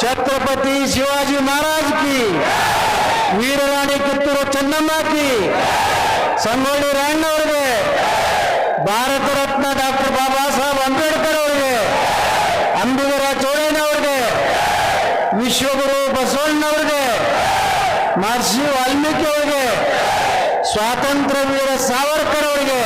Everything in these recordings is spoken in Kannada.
ಛತ್ರಪತಿ ಶಿವಾಜಿ ಮಹಾರಾಜ್ ಕಿ. ವೀರರಾಣಿ ಕಿತ್ತೂರು ಚೆನ್ನಮ್ಮ ಕಿ. ಸಂಗೊಳ್ಳಿ ರಾಯಣ್ಣ ಅವರಿಗೆ. ಭಾರತ ರತ್ನ ಡಾಕ್ಟರ್ ಬಾಬಾ ಸಾಹೇಬ್ ಅಂಬೇಡ್ಕರ್ ಅವರಿಗೆ. ಅಂಬಿಗರ ಅವರಿಗೆ. ವಿಶ್ವಗುರು ಬಸವಣ್ಣವರಿಗೆ ಮಹರ್ಷಿ ವಾಲ್ಮೀಕಿ ಅವರಿಗೆ. ಸ್ವಾತಂತ್ರ್ಯ ವೀರ ಸಾವರ್ಕರ್ ಅವರಿಗೆ.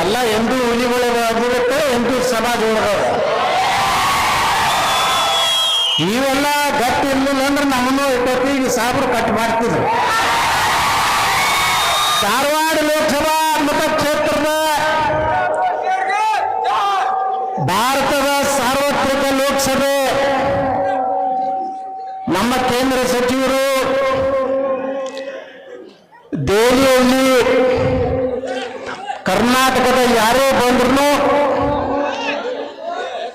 ನೀವೆಲ್ಲ ಎಂದೂ ಹುಲಿಗಳಾಗಿರುತ್ತೆ ಎಂದೂ ಸಮಾಜ ಒಳಗವ ಇವೆಲ್ಲ ಗಟ್ಟಿ ಇರ್ಲಿಲ್ಲ ಅಂದ್ರೆ ನಮ್ಮನ್ನು ಇಟ್ಟೊತ್ತಿಗೆ ಸಾಬ್ರು ಕಟ್ ಮಾಡ್ತಿದ್ರು. ಧಾರವಾಡ ಲೋಕಸಭಾ ಮತಕ್ಷೇತ್ರದ ಭಾರತದ ಸಾರ್ವತ್ರಿಕ ಲೋಕಸಭೆ. ನಮ್ಮ ಕೇಂದ್ರ ಸಚಿವರು ಕರ್ನಾಟಕದ ಯಾರೇ ಬಂದ್ರು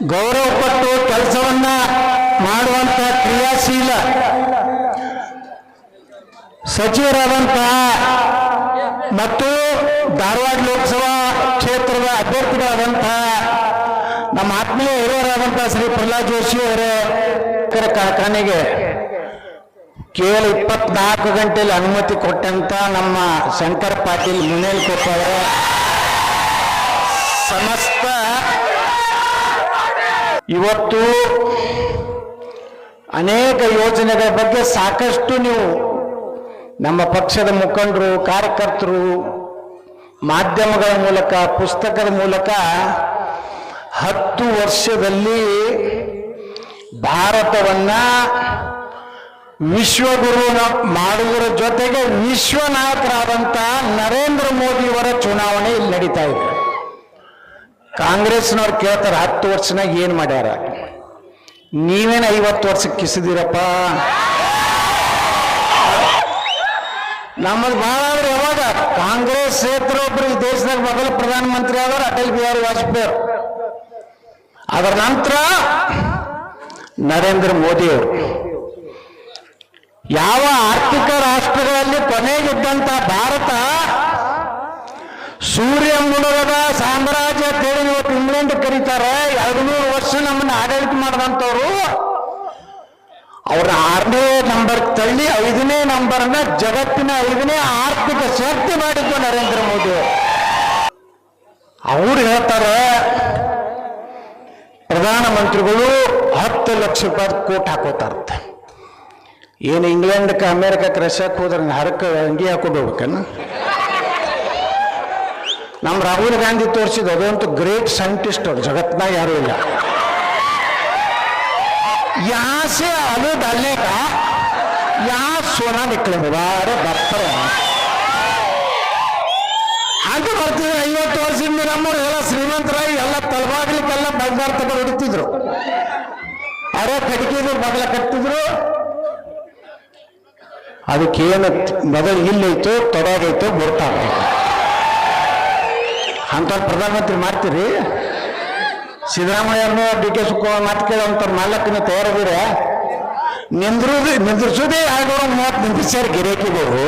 ಗೌರವ ಪಟ್ಟು ಕೆಲಸವನ್ನ ಮಾಡುವಂತ ಕ್ರಿಯಾಶೀಲ ಸಚಿವರಾದಂತಹ ಮತ್ತು ಧಾರವಾಡ ಲೋಕಸಭಾ ಕ್ಷೇತ್ರದ ಅಭ್ಯರ್ಥಿಗಳಾದಂತಹ ನಮ್ಮ ಆತ್ಮೀಯ ಹಿರಿಯರಾದಂತಹ ಶ್ರೀ ಪ್ರಹ್ಲಾದ್ ಜೋಶಿ ಅವರ ಕಾರ್ಖಾನೆಗೆ ಕೇವಲ ಇಪ್ಪತ್ನಾಲ್ಕು ಗಂಟೆಯಲ್ಲಿ ಅನುಮತಿ ಕೊಟ್ಟಂತ ನಮ್ಮ ಶಂಕರ್ ಪಾಟೀಲ್ ಮುನೇಲ್ಕೊಪ್ಪ ಅವರ ಸಮಸ್ತ ಇವತ್ತು ಅನೇಕ ಯೋಜನೆಗಳ ಬಗ್ಗೆ ಸಾಕಷ್ಟು ನೀವು ನಮ್ಮ ಪಕ್ಷದ ಮುಖಂಡರು, ಕಾರ್ಯಕರ್ತರು, ಮಾಧ್ಯಮಗಳ ಮೂಲಕ, ಪುಸ್ತಕದ ಮೂಲಕ ಹತ್ತು ವರ್ಷದಲ್ಲಿ ಭಾರತವನ್ನ ವಿಶ್ವಗುರು ಮಾಡುವುದರ ಜೊತೆಗೆ ವಿಶ್ವನಾಯಕರಾದಂತಹ ನರೇಂದ್ರ ಮೋದಿಯವರ ಚುನಾವಣೆ ಇಲ್ಲಿ ನಡೀತಾ ಇದೆ. ಕಾಂಗ್ರೆಸ್ನವ್ರು ಕೇಳ್ತಾರೆ ಹತ್ತು ವರ್ಷನಾಗ ಏನು ಮಾಡ್ಯಾರ? ನೀವೇನು ಐವತ್ತು ವರ್ಷ ಕಿಸಿದಿರಪ್ಪ? ನಮ್ಮದು ಬಹಳ ಅವ್ರು ಯಾವಾಗ? ಕಾಂಗ್ರೆಸ್ ಕ್ಷೇತ್ರ ಒಬ್ರು ಈ ದೇಶದಾಗ ಮೊದಲ ಪ್ರಧಾನಮಂತ್ರಿ ಆದ್ರ ಅಟಲ್ ಬಿಹಾರಿ ವಾಜಪೇಯಿ ಅದರ ನಂತರ ನರೇಂದ್ರ ಮೋದಿ ಅವರು. ಯಾವ ಆರ್ಥಿಕ ರಾಷ್ಟ್ರಗಳಲ್ಲಿ ಕೊನೆಗಿದ್ದಂತ ಭಾರತ ಸೂರ್ಯ ಮುಳುಗದ ಸಾಮ್ರಾಜ್ಯ ಅಂತೇಳಿ ಇವತ್ತು ಇಂಗ್ಲೆಂಡ್ ಕರೀತಾರೆ. ಎರಡು ನೂರು ವರ್ಷ ನಮ್ಮನ್ನ ಆಡಳಿತ ಮಾಡಿದಂಥವ್ರು. ಅವ್ರ ಆರನೇ ನಂಬರ್ ತಳ್ಳಿ ಐದನೇ ನಂಬರ್ನ ಜಗತ್ತಿನ ಐದನೇ ಆರ್ಥಿಕ ಶಕ್ತಿ ಮಾಡಿದ್ದು ನರೇಂದ್ರ ಮೋದಿ ಅವರು. ಹೇಳ್ತಾರೆ, ಪ್ರಧಾನಮಂತ್ರಿಗಳು ಹತ್ತು ಲಕ್ಷ ರೂಪಾಯಿ ಕೋಟ್ ಹಾಕೋತಾರಂತ. ಏನು ಇಂಗ್ಲೆಂಡ್ಕ್ಕೆ ಅಮೇರಿಕಕ್ಕೆ ರಷ್ಯಾಕ್ಕೆ ಹೋದ್ರೆ ಹರಕ ಅಂಗಿ ಹೋಗ್ಬೇಕನ್ನ ನಮ್ಮ ರಾಹುಲ್ ಗಾಂಧಿ ತೋರಿಸಿದ ಅದಂತೂ ಗ್ರೇಟ್ ಸೈಂಟಿಸ್ಟ್ ಅವರು, ಜಗತ್ನಾಗ ಯಾರೂ ಇಲ್ಲ. ಯಾಸೆ ಅಲು ದಲ್ಲೇಗ ಯಾ ಸೋನ ನಿಕ್ಲೆ ಬಾರೆ ಬರ್ತಾರ. ಹಾಗೆ ಬರ್ತಿದ್ರು ಐವತ್ತು ವರ್ಷದಿಂದ ನಮ್ಮವ್ರು ಎಲ್ಲ ಶ್ರೀಮಂತರಾಗಿ ಎಲ್ಲ ತಲಬಾಗ್ಲಿಕ್ಕೆಲ್ಲ ಬಂಗಾರ ತಗೊಂಡು ಹಿಡಿತಿದ್ರು. ಅವರೇ ಕಡಿಕೆದು ಬಗಲ ಕಟ್ಟಿದ್ರು ಅದಕ್ಕೇನು ಮೊದಲು ಇಲ್ಲೈತೋ ತೊಡಗೈತು ಬರ್ತಾ ಅಂತ ಪ್ರಧಾನಮಂತ್ರಿ ಮಾಡ್ತೀರಿ? ಸಿದ್ದರಾಮಯ್ಯನೂ ಡಿ ಕೆ ಶಿವಕುಮಾರ್ ಮಾತು ಕೇಳೋಂಥವ್ರು ನಾಲ್ಕನ ತಯಾರಿದ್ರೆ ನಿಂದ್ರುದು ನಿಂದ್ರಿಸೋದೇ ಎರಡ್ನೂರ ಮೂವತ್ತು ನಿಂದ್ರಿಸ್ಯಾರ ಗಿರೇಕಿಗೋರು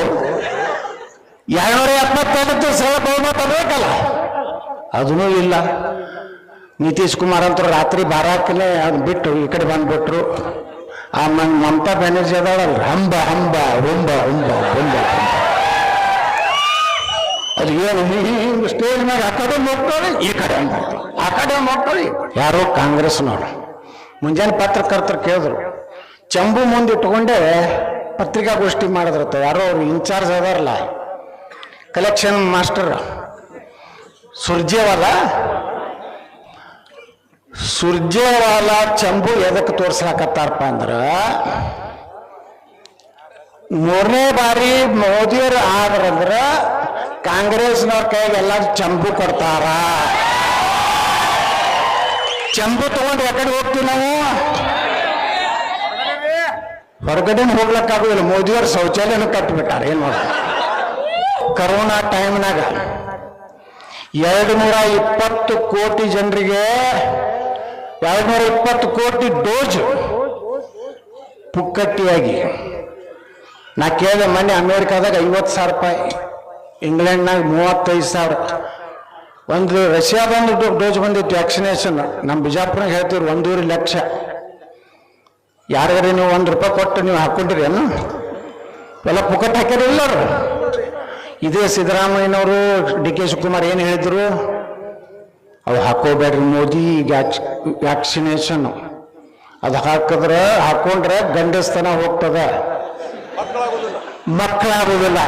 ಎರಡ್ನೂರ ಎಪ್ಪತ್ತೊಂಬತ್ತು ಸಹ ಬಹುಮತ ಬೇಕಲ್ಲ? ಅದನ್ನೂ ಇಲ್ಲ. ನಿತೀಶ್ ಕುಮಾರ್ ಅಂತ ರಾತ್ರಿ ಬಾರಾಕಲೇ ಅದು ಬಿಟ್ಟು ಈ ಕಡೆ ಬಂದ್ಬಿಟ್ರು. ಆ ಮಮತಾ ಬ್ಯಾನರ್ಜಿ ಅದಾಳಲ್ಲ, ಹಂಬ ಹಂಬ ಹುಂಬ ಹುಂಬ ಹುಂಬ ಅದು ಏನು ಹಿಂಗೆ ಸ್ಟೇಜ್ ಮೇಲೆ ಆ ಕಡೆ ಈ ಕಡೆ ಅಂತಾರೆ ಆ ಕಡೆ ಕಡೆ. ಯಾರೋ ಕಾಂಗ್ರೆಸ್ನವ್ರು ಮುಂಜಾನೆ ಪತ್ರಕರ್ತರು ಕೇಳಿದ್ರು, ಚಂಬು ಮುಂದೆ ಇಟ್ಕೊಂಡೆ ಪತ್ರಿಕಾಗೋಷ್ಠಿ ಮಾಡಿದ್ರತ್ತ ಯಾರೋ ಅವ್ರು ಇನ್ಚಾರ್ಜ್ ಅದಾರಲ್ಲ ಕಲೆಕ್ಷನ್ ಮಾಸ್ಟರ್ ಸುರ್ಜೇವಾಲ? ಸುರ್ಜೇವಾಲ ಚಂಬು ಎದಕ್ಕೆ ತೋರ್ಸಾಕತ್ತಾರಪ್ಪ ಅಂದ್ರೆ, ಮೂರನೇ ಬಾರಿ ಮೋದಿಯವರು ಆದ್ರಂದ್ರ ಕಾಂಗ್ರೆಸ್ನವ್ರ ಕೈಗೆ ಎಲ್ಲ ಚಂಬು ಕೊಡ್ತಾರ. ಚಂಬು ತಗೊಂಡು ಯಾಕಡೆ ಹೋಗ್ತೀವಿ ನಾವು. ಹೊರಗಡೆ ಹೋಗ್ಲಕ್ಕಾಗೋದಿಲ್ಲ. ಮೋದಿಯವ್ರ ಶೌಚಾಲಯನ ಕಟ್ಟಿಬಿಟ್ಟಾರ ಏನ್ ಮಾಡೋದು? ಕರೋನಾ ಟೈಮ್ನಾಗ ಎರಡು ನೂರ ಇಪ್ಪತ್ತು ಕೋಟಿ ಜನರಿಗೆ ಎರಡು ನೂರ ಇಪ್ಪತ್ತು ಕೋಟಿ ಡೋಸ್ ಪುಕ್ಕಟ್ಟಿಯಾಗಿ. ನಾ ಕೇಳಿದೆ ಮೊನ್ನೆ ಅಮೇರಿಕಾದಾಗ ಐವತ್ತು ಸಾವಿರ ರೂಪಾಯಿ. ಇಂಗ್ಲೆಂಡ್ನಾಗ ಮೂವತ್ತೈದು ಸಾವಿರ. ಒಂದು ರಷ್ಯಾದೊಂದು ಡೋಸ್ ಬಂದಿತ್ತು ವ್ಯಾಕ್ಸಿನೇಷನ್. ನಮ್ಮ ಬಿಜಾಪುರನಾಗ ಹೇಳ್ತೀವಿ ಒಂದೂವರೆ ಲಕ್ಷ. ಯಾರಿಗಾರಿ ನೀವು ಒಂದು ರೂಪಾಯಿ ಕೊಟ್ಟು ನೀವು ಹಾಕ್ಕೊಂಡಿರಿ ಏನು? ಎಲ್ಲ ಪುಕಟ್ ಹಾಕ್ಯಾರಿಲ್ಲ ಅವ್ರು ಇದೇ ಸಿದ್ದರಾಮಯ್ಯನವರು, ಡಿ ಕೆ ಶಿವಕುಮಾರ್ ಏನು ಹೇಳಿದ್ರು? ಅವು ಹಾಕೋಬೇಡ್ರಿ ಮೋದಿ ವ್ಯಾಕ್ಸಿನೇಷನ್. ಅದು ಹಾಕಿದ್ರೆ ಹಾಕೊಂಡ್ರೆ ಗಂಡಸ್ತನ ಹೋಗ್ತದೆ. ಮಕ್ಕಳಾಗೋದಿಲ್ಲ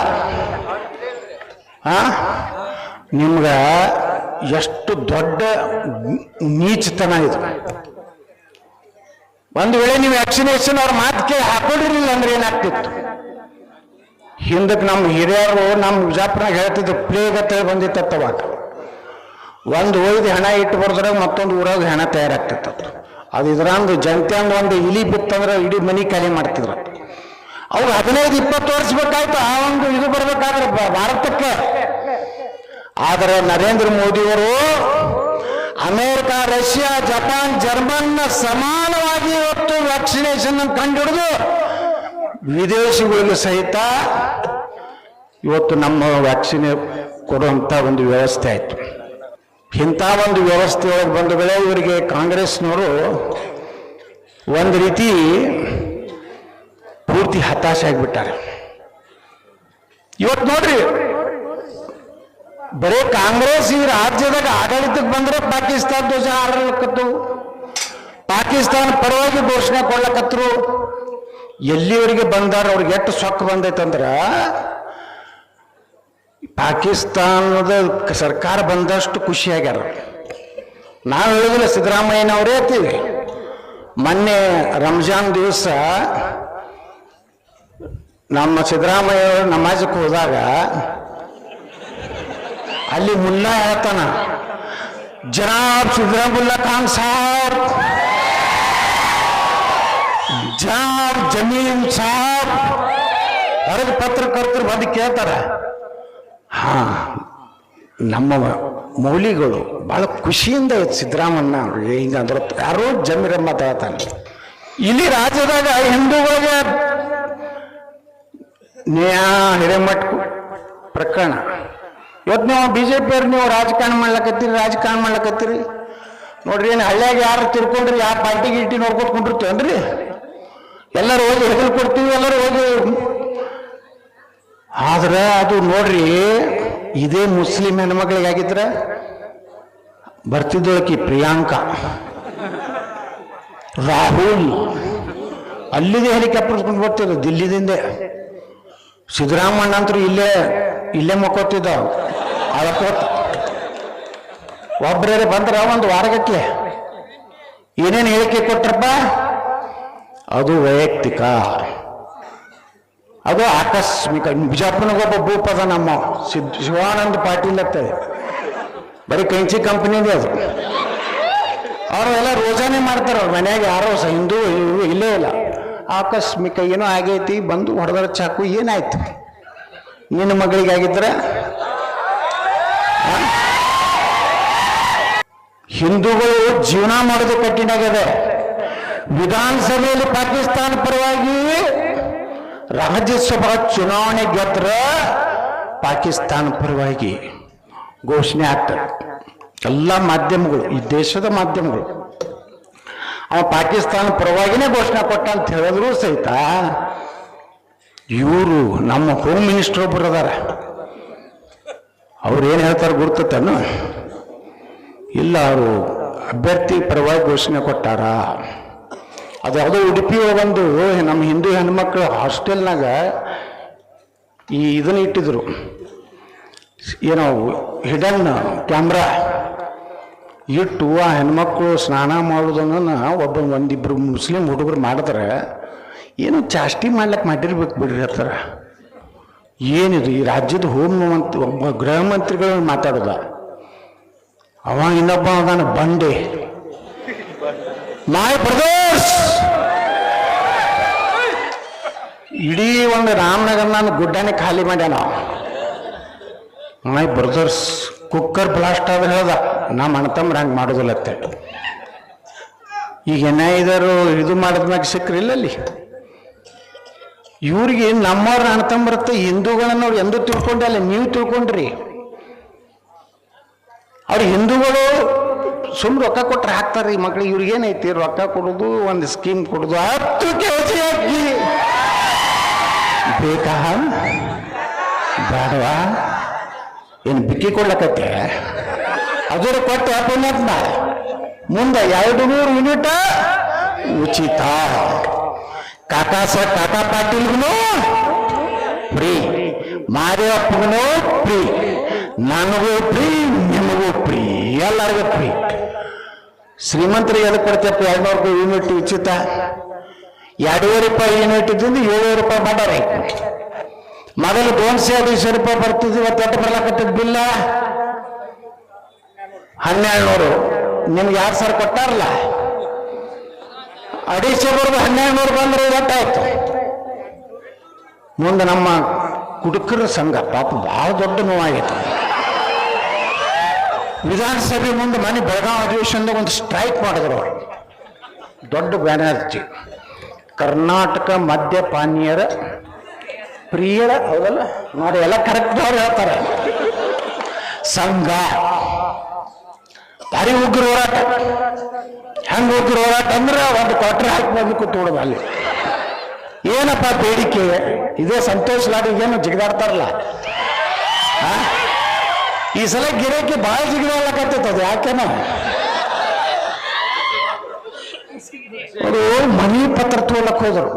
ಆ? ನಿಮ್ಗ ಎಷ್ಟು ದೊಡ್ಡ ನೀಚತನ ಇದು. ಒಂದು ವೇಳೆ ನೀವು ವ್ಯಾಕ್ಸಿನೇಷನ್ ಅವ್ರ ಮಾತು ಕೇಳಿ ಹಾಕೊಂಡಿರಲಿಲ್ಲ ಅಂದ್ರೆ ಏನಾಗ್ತಿತ್ತು? ಹಿಂದಕ್ಕೆ ನಮ್ಮ ಹಿರಿಯರು ನಮ್ಮ ಬಿಜಾಪುರನಾಗ ಹೇಳ್ತಿದ್ರು, ಪ್ಲೇಗ್ ಅಂತ ಹೇಳಿ ಬಂದಿತ್ತ ಒಂದು ಒಯ್ದು ಹೆಣ ಇಟ್ಟು ಬರ್ದ್ರೆ ಮತ್ತೊಂದು ಊರಾಗ ಹೆಣ ತಯಾರಾಗ್ತಿತ್ತು ಅದು. ಇದ್ರಂದು ಅಂದ್ ಒಂದು ಇಲಿ ಬಿತ್ತಂದ್ರೆ ಇಡೀ ಮನೆ ಖಾಲಿ ಮಾಡ್ತಿದ್ರು. ಅವ್ರು ಹದಿನೈದು, ಇಪ್ಪತ್ತು ವರ್ಷ ಬೇಕಾಯ್ತು. ಆ ಒಂದು ಇದು ಬರ್ಬೇಕಾದ್ರೆ ಭಾರತಕ್ಕೆ. ಆದರೆ ನರೇಂದ್ರ ಮೋದಿಯವರು ಅಮೆರಿಕ, ರಷ್ಯಾ, ಜಪಾನ್, ಜರ್ಮನ್ನ ಸಮಾನವಾಗಿ ಇವತ್ತು ವ್ಯಾಕ್ಸಿನೇಷನ್ ಕಂಡುಹಿಡಿದು ವಿದೇಶಿಗಳನ್ನು ಸಹಿತ ಇವತ್ತು ನಮ್ಮ ವ್ಯಾಕ್ಸಿನ್ ಕೊಡುವಂತ ಒಂದು ವ್ಯವಸ್ಥೆ ಆಯ್ತು. ಇಂಥ ಒಂದು ವ್ಯವಸ್ಥೆ ಒಳಗೆ ಬಂದ ಬೆಳೆ ಇವರಿಗೆ ಕಾಂಗ್ರೆಸ್ನವರು ಒಂದು ರೀತಿ ಪೂರ್ತಿ ಹತಾಶೆ ಆಗಿಬಿಟ್ಟಾರೆ. ಇವತ್ತು ನೋಡ್ರಿ, ಬರೀ ಕಾಂಗ್ರೆಸ್ ಈ ರಾಜ್ಯದಾಗ ಆಡಳಿತಕ್ಕೆ ಬಂದ್ರೆ ಪಾಕಿಸ್ತಾನ ಧ್ವಜ ಹಾರಲಕತ್ತು ಪಾಕಿಸ್ತಾನ ಪರವಾಗಿ ಘೋಷಣೆ ಕೊಡ್ಲಕತ್ರು. ಎಲ್ಲಿವರೆಗೆ ಬಂದಾರ, ಅವ್ರಿಗೆ ಎಷ್ಟು ಸೊಕ್ಕ ಬಂದೈತಂದ್ರೆ, ಪಾಕಿಸ್ತಾನದ ಸರ್ಕಾರ ಬಂದಷ್ಟು ಖುಷಿಯಾಗ್ಯಾರ ನಾವು ಹೇಳಿದ್ರೆ ಸಿದ್ದರಾಮಯ್ಯನವರೇ ಇರ್ತೀವಿ ಮೊನ್ನೆ ರಂಜಾನ್ ದಿವಸ ನಮ್ಮ ಸಿದ್ದರಾಮಯ್ಯ ನಮಾಜಕ್ಕೆ ಹೋದಾಗ ಅಲ್ಲಿ ಮುಲ್ಲಾ ಹೇಳ್ತಾನ, ಜನಾಬ್ ಸಿದ್ದರಾಮುಲ್ಲಾ ಖಾನ್ ಸಾಬ್, ಜನಾಬ್ ಜಮೀನ್ ಸಾಬ್. ಹೊರಗೆ ಪತ್ರಕರ್ತರು ಬಂದು ಕೇಳ್ತಾರ, ಹಾ, ನಮ್ಮ ಮೌಲಿಗಳು ಬಹಳ ಖುಷಿಯಿಂದ ಸಿದ್ದರಾಮಣ್ಣ ಅವ್ರಿಗೆ ಹಿಂಗ ಅಂದ್ರೆ ಯಾರೋ ಜಮೀರಮ್ಮ ಹೇಳ್ತಾನೆ. ಇಲ್ಲಿ ರಾಜ್ಯದಾಗ ಹಿಂದೂಗಳಿಗೆ ನ್ಯಾಯ ಹಿರೇಮಠ ಪ್ರಕರಣ. ಇವತ್ತು ನೀವು ಬಿ ಜೆ ಪಿಯವ್ರು ನೀವು ರಾಜಕಾರಣ ಮಾಡ್ಲಕತ್ತೀರಿ ರಾಜಕಾರಣ ಮಾಡ್ಲಕತ್ತೀರಿ. ನೋಡ್ರಿ ಏನು ಹಳ್ಳಿಯಾಗ ಯಾರು ತಿರ್ಕೊಂಡ್ರಿ ಯಾವ ಪಾರ್ಟಿ ಗಿಟ್ಟಿ ನೋಡ್ಕೊತ ಕುಂಡಿರ್ತೀವನ್ರಿ ಎಲ್ಲರೂ ಹೋಗಿ ಹೆಗಲು ಕೊಡ್ತೀವಿ, ಎಲ್ಲರೂ ಹೋಗಿ ಆದ್ರೆ ಅದು ನೋಡ್ರಿ, ಇದೇ ಮುಸ್ಲಿಂ ಹೆಣ್ಮಕ್ಳಿಗಾಗಿದ್ರೆ ಬರ್ತಿದ್ದೊಳಕಿ ಪ್ರಿಯಾಂಕಾ, ರಾಹುಲ್, ಅಲ್ಲಿದೆ ಹೆಲಿಕಾಪ್ಟರ್ ಬರ್ತಿದ್ರು ದಿಲ್ಲಿದಿಂದ. ಸಿದ್ದರಾಮಣ್ಣ ಅಂತೂ ಇಲ್ಲೇ ಇಲ್ಲೇ ಮಕ್ಕೋತಿದ್ದ ಅಳಕೋತ ಒಬ್ಬರೇ ಬಂದ್ರ ಒಂದು ವಾರಗಟ್ಲೆ. ಏನೇನು ಹೇಳಿಕೆ ಕೊಟ್ರಪ್ಪ? ಅದು ವೈಯಕ್ತಿಕ. ಅದು ಆಕಸ್ಮಿಕ. ಬಿಜಾಪುರನಿಗೊಬ್ಬ ಭೂಪದ ನಮ್ಮ ಸಿದ್, ಶಿವಾನಂದ ಪಾಟೀಲ್ ಅಂತೇಳಿ ಬರೀ ಕಂಚಿ ಕಂಪ್ನಿದೆ ಅದು. ಅವರು ಎಲ್ಲ ರೋಜಾನೆ ಮಾಡ್ತಾರೆ ಅವ್ರ ಮನ್ಯಾಗ. ಯಾರೋ ಹಿಂದೂ ಇಲ್ಲೇ ಇಲ್ಲ. ಆಕಸ್ಮಿಕ ಏನೋ ಆಗೈತಿ, ಬಂದು ಹೊಡೆದ್ರ ಚಾಕು ಏನಾಯ್ತು? ನಿನ್ನ ಮಗಳಿಗೆ ಆಗಿದ್ರೆ? ಹಿಂದೂಗಳು ಜೀವನ ಮಾಡೋದು ಕಠಿಣ ವಿಧಾನಸಭೆಯಲ್ಲಿ ಪಾಕಿಸ್ತಾನ ಪರವಾಗಿ ರಾಜ್ಯಸಭಾ ಚುನಾವಣೆ ಗೆದ್ರ ಪಾಕಿಸ್ತಾನ ಪರವಾಗಿ ಘೋಷಣೆ ಆಗ್ತದೆ. ಎಲ್ಲ ಮಾಧ್ಯಮಗಳು, ಈ ದೇಶದ ಮಾಧ್ಯಮಗಳು. ಅವ ಪಾಕಿಸ್ತಾನ ಪರವಾಗಿನೇ ಘೋಷಣೆ ಕೊಟ್ಟ ಅಂತ ಹೇಳಿದ್ರು ಸಹಿತ ಇವರು ನಮ್ಮ ಹೋಮ್ ಮಿನಿಸ್ಟರ್ ಒಬ್ಬರು ಅದಾರ. ಅವ್ರು ಏನು ಹೇಳ್ತಾರೆ ಗುರ್ತತೇನು ಇಲ್ಲ, ಅವರು ಅಭ್ಯರ್ಥಿ ಪರವಾಗಿ ಘೋಷಣೆ ಕೊಟ್ಟಾರ. ಅದು ಯಾವುದೋ ಉಡುಪಿ ಒಂದು ನಮ್ಮ ಹಿಂದೂ ಹೆಣ್ಮಕ್ಳು ಹಾಸ್ಟೆಲ್ನಾಗ ಈ ಇದನ್ನ ಇಟ್ಟಿದ್ರು. ಏನೋ ಹಿಡನ್ ಕ್ಯಾಮ್ರಾ ಇಟ್ಟು ಆ ಹೆಣ್ಮಕ್ಳು ಸ್ನಾನ ಮಾಡೋದನ್ನು ಒಬ್ಬ ಒಂದಿಬ್ಬರು ಮುಸ್ಲಿಂ ಹುಡುಗರು ಮಾಡಿದ್ರೆ ಏನು ಚಾಷ್ಟಿ ಮಾಡ್ಲಿಕ್ಕೆ ಮಾಡಿರ್ಬೇಕು ಬಿಡ್ರಿ ಹತ್ತಾರ ಏನಿದು ಈ ರಾಜ್ಯದ ಹೋಮ್ ಮಂತ್ರಿ ಒಬ್ಬ ಗೃಹ ಮಂತ್ರಿಗಳು ಮಾತಾಡೋದ. ಅವ ಇನ್ನೊಬ್ಬ ಅದಾನ ಬಂಡೆ. My brothers! ಇಡೀ ಒಂದು ರಾಮನಗರನ ಗುಡ್ಡನೇ ಖಾಲಿ ಮಾಡ್ಯಾನ. My brothers! ಕುಕ್ಕರ್ ಬ್ಲಾಸ್ಟ್ ಆದ್ರೆ ಹೇಳ್ದ, ನಮ್ಮ ಅಣ್ಣತಮ್ರ ಹಂಗೆ ಮಾಡೋದಿಲ್ಲ ಅಂತೇಳಿ ಈಗ ಏನಾಯ್ದರು ಇದು ಮಾಡಿದ್ಮ್ಯಾಗ ಸಿಕ್ರಿಲ್ಲ ಅಲ್ಲಿ? ಇವ್ರಿಗೆ ನಮ್ಮವ್ರ ಬರುತ್ತೆ ಹಿಂದೂಗಳನ್ನ ಅವ್ರು ಎಂದೂ ತಿಳ್ಕೊಂಡಲ್ಲ ನೀವು ತಿಳ್ಕೊಂಡ್ರಿ. ಅವ್ರು ಹಿಂದೂಗಳು ಸುಮ್ ರೊಕ್ಕ ಕೊಟ್ರೆ ಹಾಕ್ತಾರೆ ಈ ಮಕ್ಳಿಗೆ ಇವ್ರಿಗೇನೈತಿ ರೊಕ್ಕ ಕೊಡೋದು, ಒಂದು ಸ್ಕೀಮ್ ಕೊಡೋದು. ಹತ್ತು ಕೆಲಸ ಬೇಕಾ? ಬೇಡವಾ? ಏನು ಬಿಕ್ಕಿ ಕೊಡ್ಲಕತ್ತೆ? ಅದರ ಕೊಟ್ಟು ಪುಣ್ಯಾತ್ಮ ಮುಂದೆ ಎರಡು ನೂರು ಯೂನಿಟ್ ಉಚಿತ. ಕಾಕಾ ಸ ಕಾಕಾ ಪಾಟೀಲ್ಗೂ ಫ್ರೀ. ಮಾರಿಯಪ್ಪಗೂ ಫ್ರೀ. ನನಗೂ ಫ್ರೀ, ನಿಮಗೂ ಫ್ರೀ. ಎಲ್ಲರಿಗೂ ಫ್ರೀ. ಶ್ರೀಮಂತರಿಗೆ ಎದಕ್ಕೆ ಕೊಡ್ತಪ್ಪ ಎರಡ್ನೂರು ರೂಪಾಯಿ ಯೂನಿಟ್ ಉಚಿತ? ಎರಡೂವರೆ ರೂಪಾಯಿ ಯೂನಿಟ್ ಇದ್ದಿಂದ ಏಳುವರೆ ರೂಪಾಯಿ ಮಾಡ್ಯಾರ ಮೊದಲು ದೋನ್ಸೆ ಅಡಿಸೆ ರೂಪಾಯಿ ಬರ್ತಿದ್ವಿ, ಇವತ್ತು ಎಷ್ಟು ಬರ್ಲಾಕತ್ತದ ಬಿಲ್ಲ? ಹನ್ನೆರಡು ನೂರು ನಿಮ್ಗೆ ಯಾರು ಸರ್ ಕೊಟ್ಟಾರಲ್ಲ? ಅಡಿಸೆ ಬರೋದು ಹನ್ನೆರಡು ನೂರು ಬಂದ್ರೆ ಇವತ್ತಾಯ್ತು ಮುಂದೆ ನಮ್ಮ ಕುಡುಕರ ಸಂಘ ಪಾಪ ಬಹಳ ದೊಡ್ಡ ನೋವಾಗೈತೆ. ವಿಧಾನಸಭೆ ಮುಂದೆ ಮನೆ ಬೆಳಗಾವಿ ಅಧಿವೇಶನದಾಗ ಒಂದು ಸ್ಟ್ರೈಕ್ ಮಾಡಿದ್ರು ಅವರು. ದೊಡ್ಡ ಬ್ಯಾನರ್ಜಿ. ಕರ್ನಾಟಕ ಮದ್ಯಪಾನೀಯರ ಪ್ರಿಯರ ಹೌದಲ್ಲ? ನೋಡಿ, ಎಲ್ಲ ಕರೆಕ್ಟ್ ಅವ್ರು ಹೇಳ್ತಾರೆ. ಸಂಘ. ಭಾರಿ ಉಗ್ರ ಹೋರಾಟ. ಹೆಂಗ ಉಗ್ರ ಹೋರಾಟ ಅಂದ್ರೆ ಒಂದು ಕ್ವಾರ್ಟರ್ ಹಾಕಿ ಬಂದು ಕೂತ್ಬಿಡೋದು ಅಲ್ಲಿ. ಏನಪ್ಪ ಬೇಡಿಕೆ? ಇದೇ ಸಂತೋಷ್ ಲಾಡಿ ಏನು ಜಿಗಿದಾಡ್ತಾರಲ್ಲ? ಈ ಸಲ ಗಿರಾಕಿ ಭಾಳ ಅದು, ಯಾಕೆನೋ? ಅವರು ಮನಿ ಪತ್ರ ತೋಲಕ್ ಹೋದ್ರು.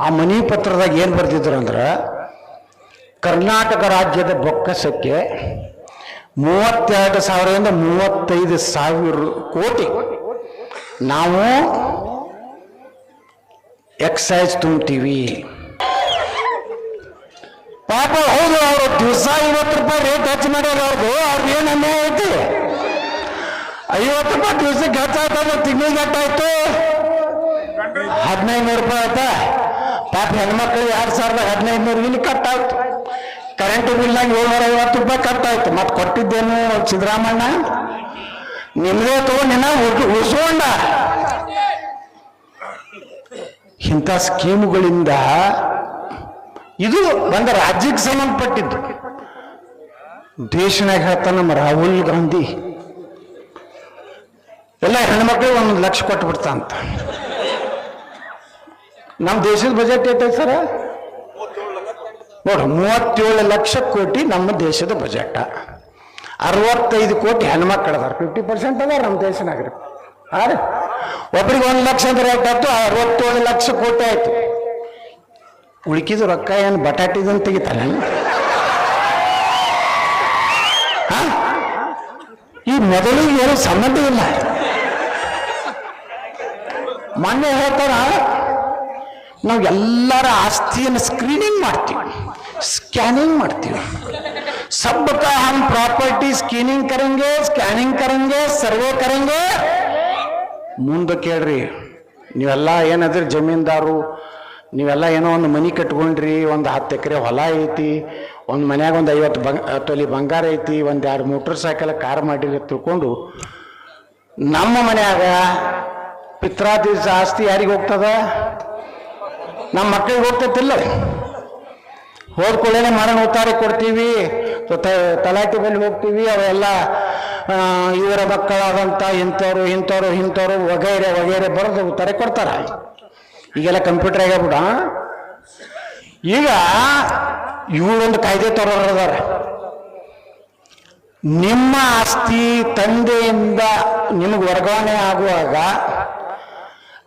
ಆ ಮನಿ ಪತ್ರದಾಗ ಏನು ಬರ್ತಿದ್ರು ಅಂದ್ರೆ, ಕರ್ನಾಟಕ ರಾಜ್ಯದ ಬೊಕ್ಕಸಕ್ಕೆ ಮೂವತ್ತೆರಡು ಸಾವಿರದಿಂದ ಮೂವತ್ತೈದು ಸಾವಿರ ಕೋಟಿ. ನಾವು ಎಕ್ಸೈಸ್ ತುಂಬ್ತೀವಿ. ಪಾಪ ಹೌದು, ಅವರು ದಿವಸ ಐವತ್ತು ರೂಪಾಯಿ ರೇಟ್ ಹೆಚ್ಚು ಮಾಡ್ಯಾರ ಅವ್ರದ್ದು ಅವ್ರಿಗೆ ಏನು ಅನ್ಯಾಯ ಐತಿ? ಐವತ್ತು ರೂಪಾಯಿ ದಿವಸಕ್ಕೆ ಹೆಚ್ಚಾಯ್ತಂದ್ರೆ ತಿಂಗಳಿಗೆ ಹೆಚ್ಚಾಯ್ತು. ಹದಿನೈದು ನೂರು ರೂಪಾಯಿ ಆಯ್ತಾ? ಪಾಪ ಹೆಣ್ಮಕ್ಳು ಎರಡು ಸಾವಿರದ ಹದಿನೈದು ನೂರು ಇಲ್ಲಿ ಆಯ್ತು ಕರೆಂಟ್ ಬಿಲ್ನಾಗ ಏಳ್ನೂರ ಐವತ್ತು ರೂಪಾಯಿ ಆಯ್ತು ಮತ್ತೆ ಕೊಟ್ಟಿದ್ದೇನು ಸಿದ್ದರಾಮಣ್ಣ? ನಿಮ್ದೇ ತಗೊಂಡು ನಿನ್ನ ಉಳಿಸ್ಕೊಂಡ. ಇಂಥ ಸ್ಕೀಮ್ಗಳಿಂದ ಇದು ಒಂದು ರಾಜ್ಯಕ್ಕೆ ಸಂಬಂಧಪಟ್ಟಿದ್ದು. ದೇಶನಾಗ ಹೇಳ್ತಾನ ನಮ್ಮ ರಾಹುಲ್ ಗಾಂಧಿ. ಎಲ್ಲ ಹೆಣ್ಮಕ್ಳು ಒಂದು ಲಕ್ಷ ಕೊಟ್ಟು ಬಿಡ್ತಾಂತ ನಮ್ಮ ದೇಶದ ಬಜೆಟ್ ಐತೆ ಸರ? ನೋಡ್ರಿ, ಮೂವತ್ತೇಳು ಲಕ್ಷ ಕೋಟಿ ನಮ್ಮ ದೇಶದ ಬಜೆಟ್ ಅರವತ್ತೈದು ಕೋಟಿ ಹೆಣ್ಮಕ್ಳು ಅದಾರ ಫಿಫ್ಟಿ ಪರ್ಸೆಂಟ್ ಅದಾರ ನಮ್ಮ ದೇಶನಾಗ್ರಿ. ಹಾಂ ಒಬ್ರಿಗೆ ಒಂದು ಲಕ್ಷ ಅಂದ್ರೆ ಆಯ್ತು, ಅರವತ್ತೇಳು ಲಕ್ಷ ಕೋಟಿ ಆಯ್ತು. ಉಳಿಕಿದ ರೊಕ್ಕ ಏನು ಬಟಾಟಿದಂತ ತೆಗಿತಾನೆ ಹಾ? ಈ ಮೊದಲಿಗೆ ಏನು ಸಂಬಂಧ ಇಲ್ಲ. ಮೊನ್ನೆ ಹೇಳ್ತಾರ? ನಾವು ಎಲ್ಲರ ಆಸ್ತಿಯನ್ನು ಸ್ಕ್ರೀನಿಂಗ್ ಮಾಡ್ತೀವಿ ಸ್ಕ್ಯಾನಿಂಗ್ ಮಾಡ್ತೀವಿ सबका हम प्रॉपर्टी स्कैनिंग करेंगे स्कैनिंग करेंगे ಸರ್ವೆ ಕರೆಂಗೆ ಮುಂದೆ ಕೇಳ್ರಿ ನೀವೆಲ್ಲ ಏನಾದ್ರಿ ಜಮೀನ್ದಾರು ನೀವೆಲ್ಲ ಏನೋ ಒಂದು ಮನಿ ಕಟ್ಕೊಂಡ್ರಿ ಒಂದು ಹತ್ತು ಎಕರೆ ಹೊಲ ಐತಿ ಒಂದು ಮನ್ಯಾಗ ಒಂದು ಐವತ್ತು ಬಂಗ ತೊಲಿ ಬಂಗಾರ ಐತಿ ಒಂದು ಎರಡು ಮೋಟ್ರ್ ಸೈಕಲ್ ಕಾರ್ ಮಾಡಿರಿ ಅಂತ ತಿಳ್ಕೊಂಡು ನಮ್ಮ ಮನ್ಯಾಗ ಪಿತ್ರಾದಿಸ ಆಸ್ತಿ ಯಾರಿಗೆ ಹೋಗ್ತದ ನಮ್ಮ ಮಕ್ಕಳಿಗೆ ಹೋಗ್ತೈತಿಲ್ಲ ಹೋದ್ಕೊಳ್ಳೇನೆ ಮರಣ ಉತ್ತಾರ ಕೊಡ್ತೀವಿ. ತಲಾಟಿ ಬಳಿ ಹೋಗ್ತೀವಿ. ಅವೆಲ್ಲ ಇವರ ಮಕ್ಕಳಾದಂಥ ಇಂಥವ್ರು ಇಂಥವ್ರು ಇಂಥವ್ರು, ವಗೈರೆ ವಗೈರೆ ಬರೆದು ಉತ್ತಾರೆ ಕೊಡ್ತಾರ. ಈಗೆಲ್ಲ ಕಂಪ್ಯೂಟರ್ ಆಗ್ಯಾಬಿಡ. ಈಗ ಇವರೊಂದು ಕಾಯ್ದೆ ತರೋರದಾರ ನಿಮ್ಮ ಆಸ್ತಿ ತಂದೆಯಿಂದ ನಿಮಗೆ ವರ್ಗಾವಣೆ ಆಗುವಾಗ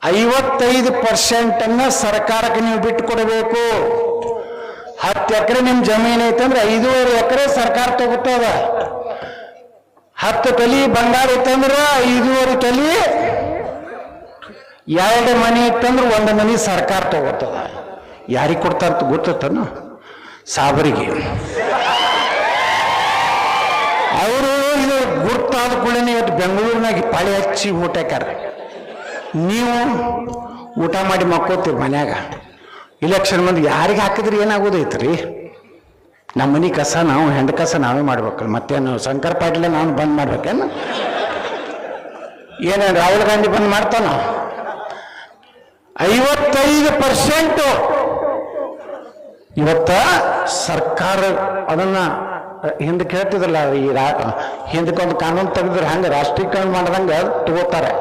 ಐವತ್ತೈದು ಪರ್ಸೆಂಟನ್ನು ಸರ್ಕಾರಕ್ಕೆ ನೀವು ಬಿಟ್ಟು ಕೊಡಬೇಕು ಹತ್ತು ಎಕರೆ ನಿಮ್ಮ ಜಮೀನು ಐತಂದ್ರೆ ಐದೂವರೆ ಎಕರೆ ಸರ್ಕಾರ ತಗೋತದ ಹತ್ತು ತಲಿ ಬಂಗಾರ ಇತ್ತಂದ್ರೆ ಐದೂವರೆ ತಲಿ ಎರಡು ಮನೆ ಇತ್ತಂದ್ರೆ ಒಂದು ಮನೆ ಸರ್ಕಾರ ತಗೋತದ ಯಾರಿಗೆ ಕೊಡ್ತಾರ ಗೊತ್ತತನ? ಸಾಬರಿಗೆ. ಅವರು ಇದು ಗುರ್ತಾದ ಕೂಡ ಇವತ್ತು ಬೆಂಗಳೂರಿನಾಗ ಪಾಳಿ ಹಚ್ಚಿ ಊಟ ಹಾಕ್ಯಾರ. ನೀವು ಊಟ ಮಾಡಿ ಮಕ್ಕೋತೀರಿ ಮನ್ಯಾಗ. ಇಲೆಕ್ಷನ್ ಮಂದಿ ಯಾರಿಗೆ ಹಾಕಿದ್ರಿ ಏನಾಗೋದೈತ್ರಿ? ನಮ್ಮ ಮನೆ ಕಸ ನಾವು, ಹೆಂಡ ಕಸ ನಾವೇ ಮಾಡ್ಬೇಕಲ್ಲ. ಮತ್ತೇನು ಶಂಕರ್ ಪಾಟೀಲ ನಾನು ಬಂದ್ ಮಾಡ್ಬೇಕೇನು? ಏನೇನು ರಾಹುಲ್ ಗಾಂಧಿ ಬಂದ್ ಮಾಡ್ತಾನ? ಐವತ್ತೈದು ಪರ್ಸೆಂಟು. ಇವತ್ತ ಸರ್ಕಾರ ಅದನ್ನ ಹಿಂದೆ ಕೇಳ್ತಿದ್ರಲ್ಲ, ಈ ರಾ ಕಾನೂನು ತೆಗೆದ್ರೆ ಹಂಗೆ ರಾಷ್ಟ್ರೀಕರಣ ಮಾಡ್ದಂಗೆ ತಗೋತಾರೆ.